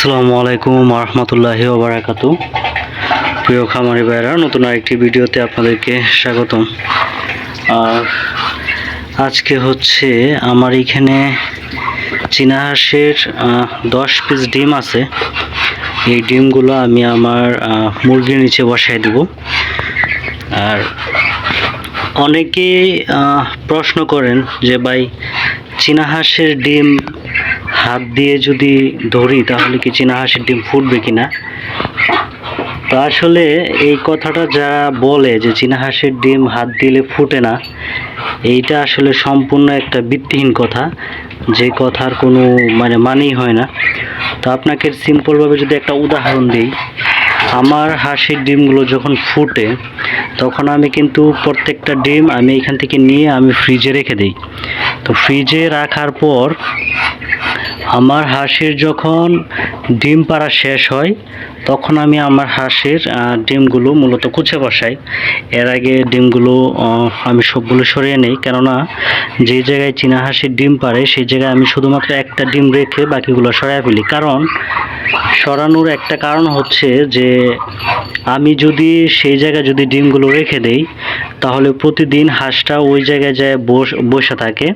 আসসালামু আলাইকুম রহমতুল্লাহি ওবরাকাতু প্রিয় খামারি ভাইরা নতুন আরেকটি ভিডিওতে আপনাদেরকে স্বাগতম। আর আজকে হচ্ছে আমার এখানে চীনা হাঁসের দশ পিস ডিম আছে। এই ডিমগুলো আমি আমার মুরগির নিচে বসাই দেব। আর অনেকেই প্রশ্ন করেন যে, ভাই, চীনা হাঁসের ডিম হাত দিয়ে যদি ধরি, তাহলে কি চীনা হাঁসের ডিম ফুটবে কিনা? তো আসলে এই কথাটা যারা বলে যে চীনা হাঁসের ডিম হাত দিলে ফুটে না, এইটা আসলে সম্পূর্ণ একটা ভিত্তিহীন কথা। যে কথার কোনো মানে মানেই হয় না। তো আপনাকে সিম্পলভাবে যদি একটা উদাহরণ দিই, আমার হাঁসের ডিমগুলো যখন ফুটে, তখন আমি কিন্তু প্রত্যেকটা ডিম আমি এখান থেকে নিয়ে আমি ফ্রিজে রেখে দিই। তো ফ্রিজে রাখার পর আমার হাঁসের যখন ডিম পাড়া শেষ হয় তখন আমি আমার হাঁসের ডিমগুলো মূলত কুচে বসাই। এর আগে ডিমগুলো আমি সবগুলো সরিয়ে নেই। কেননা যে জায়গায় চীনা হাঁসের ডিম পারে সেই জায়গায় আমি শুধুমাত্র একটা ডিম রেখে বাকিগুলো সরাই ফেলি। কারণ সরানোর একটা কারণ হচ্ছে যে, আমি যদি সেই জায়গায় যদি ডিমগুলো রেখে দেই, তাহলে প্রতিদিন হাঁসটা ওই জায়গায় যায় বস- থাকে।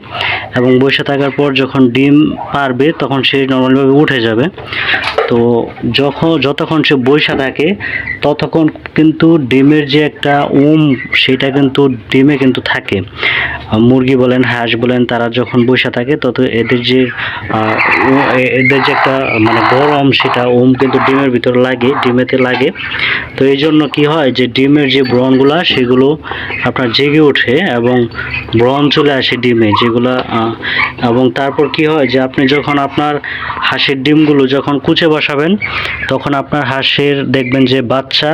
এবং বসে থাকার পর যখন ডিম পারবে, তখন সে নর্মালভাবে উঠে যাবে। তো যখন, যতক্ষণ সে বসে থাকে, ততক্ষণ কিন্তু ডিমের যে একটা উম, সেটা কিন্তু ডিমে কিন্তু থাকে। মুরগি বলেন, হাঁস বলেন, তারা যখন বসে থাকে, তত এদের যে এদের যে একটা মানে গরম, সেটা ওম কিন্তু ডিমের ভিতরে লাগে, ডিমেতে লাগে। তো এই জন্য কি হয় যে, ডিমের যে ব্রণগুলা, সেগুলো আপনার জেগে ওঠে এবং ব্রণ চলে আসে ডিমে, যেগুলো এবং তারপর কি হয় যে, আপনি যখন আপনার হাঁসের ডিমগুলো যখন কুচে বসাবেন, তখন আপনার হাঁসের দেখবেন যে বাচ্চা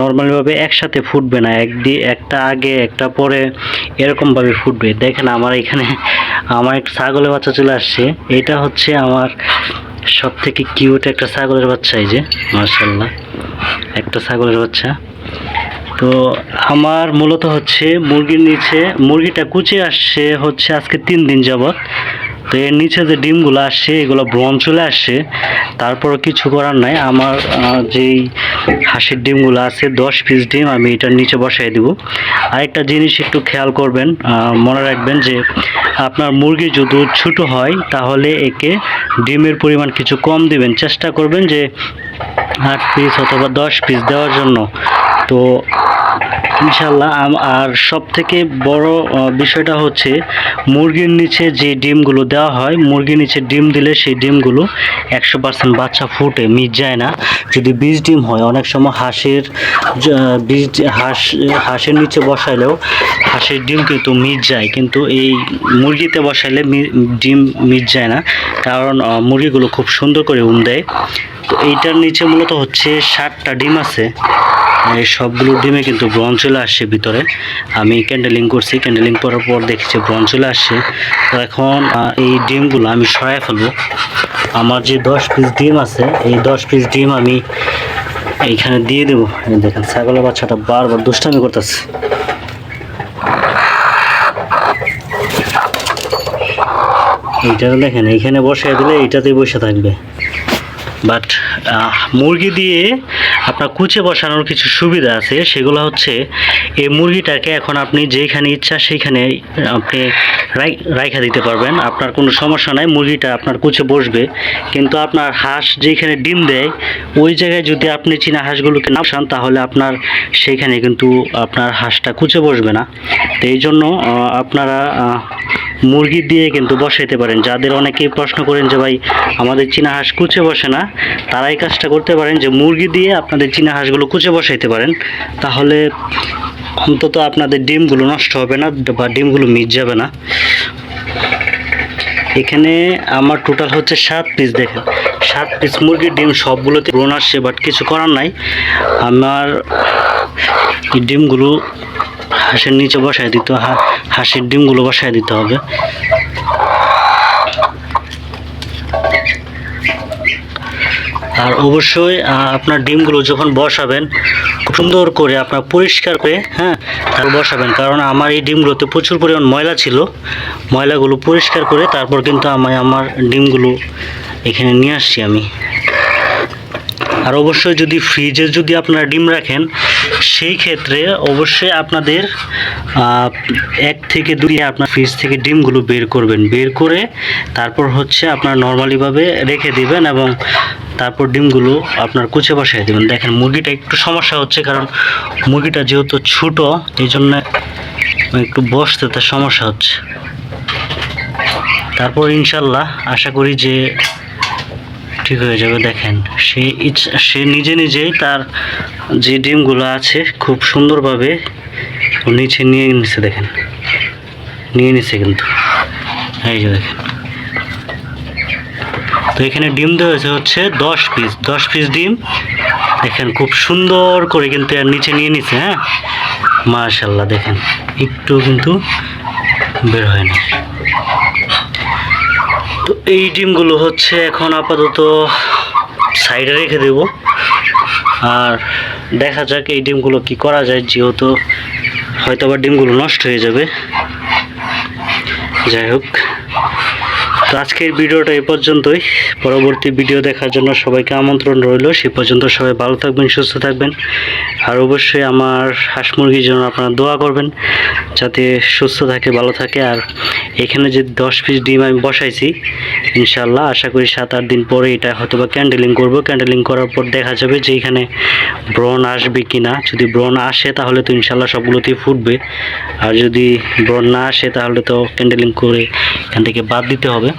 নর্মালিভাবে একসাথে ফুটবে না। একদি একটা আগে, একটা পরে এরকমভাবে ফুটবে। দেখেন আমার এখানে, আমার একটা ছাগলের বাচ্চা চলে আসছে। এটা হচ্ছে আমার সব থেকে কিউট একটা ছাগলের বাচ্চা এই যে মার্শাল্লাহ একটা ছাগলের বাচ্চা। তো আমার মূলত হচ্ছে মুরগির নিচে, মুরগিটা কুচে আসছে হচ্ছে আজকে তিন দিন যাবত তো এর নিচে যে ডিমগুলো আসছে, এগুলো ব্রণ চলে আসছে। তারপরও কিছু করার নাই। আমার যেই হাঁসের ডিমগুলো আছে, দশ পিস ডিম আমি এটার নিচে বসাই দেবো। আরেকটা জিনিস একটু খেয়াল করবেন মনে রাখবেন যে আপনার মুরগি যদি ছোট হয়, তাহলে একে ডিমের পরিমাণ কিছু কম দিবেন। চেষ্টা করবেন যে আট পিস অথবা দশ পিস দেওয়ার জন্য। তো ইনশাল্লাহ আর সব থেকে বড় বিষয়টা হচ্ছে মুরগির নিচে যে ডিমগুলো দেওয়া হয়, মুরগির নিচে ডিম দিলে সেই ডিমগুলো একশো পার্সেন্ট বাচ্চা ফুটে, মিট যায় না। যদি বীজ ডিম হয়, অনেক সময় হাঁসের বীজ হাঁস, হাঁসের নিচে বসাইলেও হাঁসের ডিম কিন্তু মিট যায়, কিন্তু এই মুরগিতে বসাইলে ডিম মিট যায় না, কারণ মুরগিগুলো খুব সুন্দর করে উম দেয়। তো এইটার নিচে মূলত হচ্ছে ষাটটা ডিম আছে। এই সবগুলো ডিমে কিন্তু ব্রন চলে আসছে ভিতরে। আমি ক্যান্ডেলিং করছি ক্যান্ডেলিং করার পর দেখছি ব্রন চলে আসছে। তো এখন এই ডিমগুলো আমি সরাই ফেলব। আমার যে দশ পিস ডিম আছে, এই দশ পিস ডিম আমি এইখানে দিয়ে দেবো। দেখেন, ছাগলের বাচ্চাটা বারবার দুষ্টামি করতেছে। এইটা দেখেন, এইখানে বসে দিলে এইটাতেই বসে থাকবে। বাট মুরগি দিয়ে আপনার কুচে বসানোর কিছু সুবিধা আছে, সেগুলো হচ্ছে এই মুরগিটাকে এখন আপনি যেখানে ইচ্ছা সেইখানে আপনি রাই- রাইখা দিতে পারবেন। আপনার কোনো সমস্যা নাই, মুরগিটা আপনার কুচে বসবে। কিন্তু আপনার হাঁস যেখানে ডিম দেয়, ওই জায়গায় যদি আপনি চীনা হাঁসগুলোকে না বসান, তাহলে আপনার সেইখানে কিন্তু আপনার হাঁসটা কুচে বসবে না। তো এই জন্য আপনারা মুরগি দিয়ে কিন্তু বসাইতে পারেন। যাদের অনেকেই প্রশ্ন করেন যে, ভাই, আমাদের চীনা হাঁস কুচে বসে না, তারা এই কাজটা করতে পারেন যে, মুরগি দিয়ে আপনাদের চীনা হাঁসগুলো কুচে বসাইতে পারেন, তাহলে অন্তত আপনাদের ডিমগুলো নষ্ট হবে না বা ডিমগুলো মিট যাবে না। এখানে আমার টোটাল হচ্ছে সাত পিস দেখেন। সাত পিস মুরগির ডিম সবগুলোতে ব্রণ আসছে বাট কিছু করার নাই। আমার ডিমগুলো হাঁসের নিচে বসায় দিতে হাঁসের ডিমগুলো বসায় দিতে হবে। আর অবশ্যই আপনার ডিমগুলো যখন বসাবেন সুন্দর করে আপনার পরিষ্কার করে হ্যাঁ বসাবেন। কারণ আমার এই ডিমগুলোতে প্রচুর পরিমাণ ময়লা ছিল। ময়লাগুলো পরিষ্কার করে তারপর কিন্তু আমি আমার ডিমগুলো এখানে নিয়ে আসছি আমি। আর অবশ্যই যদি ফ্রিজে যদি আপনারা ডিম রাখেন, সেই ক্ষেত্রে অবশ্যই আপনাদের এক থেকে দুই আপনার ফ্রিজ থেকে ডিমগুলো বের করবেন। বের করে তারপর হচ্ছে আপনার নর্মালিভাবে রেখে দিবেন এবং তারপর ডিমগুলো আপনার কুচে বসাই দেবেন। দেখেন, মুরগিটা একটু সমস্যা হচ্ছে কারণ মুরগিটা যেহেতু ছোটো, এই জন্য একটু বসতে তার সমস্যা হচ্ছে। তারপর ইনশাল্লাহ আশা করি যে ঠিক হয়ে যাবে, দেখেন। সে ইচ্ছা সে নিজে নিজেই তার যে ডিমগুলো আছে খুব সুন্দরভাবে নিচে নিয়ে নিচ্ছে দেখেন। নিয়ে নিচ্ছে কিন্তু। এই যে দেখেন। তো এখানে ডিম দেওয়া হয়েছে হচ্ছে দশ পিস দশ পিস ডিম। দেখেন, খুব সুন্দর করে কিন্তু এর নিচে নিয়ে নিচ্ছে হ্যাঁ? মাশাল্লাহ দেখেন। একটু কিন্তু বের হয় না। এই ডিমগুলো হচ্ছে এখন আপাতত সাইডে রেখে দেব। আর দেখা যাক এই ডিমগুলো কি করা যায়, যেহেতু হয়তো আবার ডিমগুলো নষ্ট হয়ে যাবে। যাই হোক। তো আজকের ভিডিওটা এ পর্যন্তই। পরবর্তী ভিডিও দেখার জন্য সবাইকে আমন্ত্রণ রইল। সে পর্যন্ত সবাই ভালো থাকবেন, সুস্থ থাকবেন। আর অবশ্যই আমার হাঁস মুরগির জন্য আপনারা দোয়া করবেন, যাতে সুস্থ থাকে, ভালো থাকে। আর এখানে যে দশ পিস ডিম আমি বসাইছি ইনশাল্লাহ আশা করি সাত আট দিন পরে এটা হয়তো বা ক্যান্ডেলিং করব। ক্যান্ডেলিং করার পর দেখা যাবে যে এখানে ব্রণ আসবে কি না যদি ব্রণ আসে তাহলে তো ইনশাল্লাহ সবগুলোতেই ফুটবে। আর যদি ব্রণ না আসে তাহলে তো ক্যান্ডেলিং করে এখান থেকে বাদ দিতে হবে।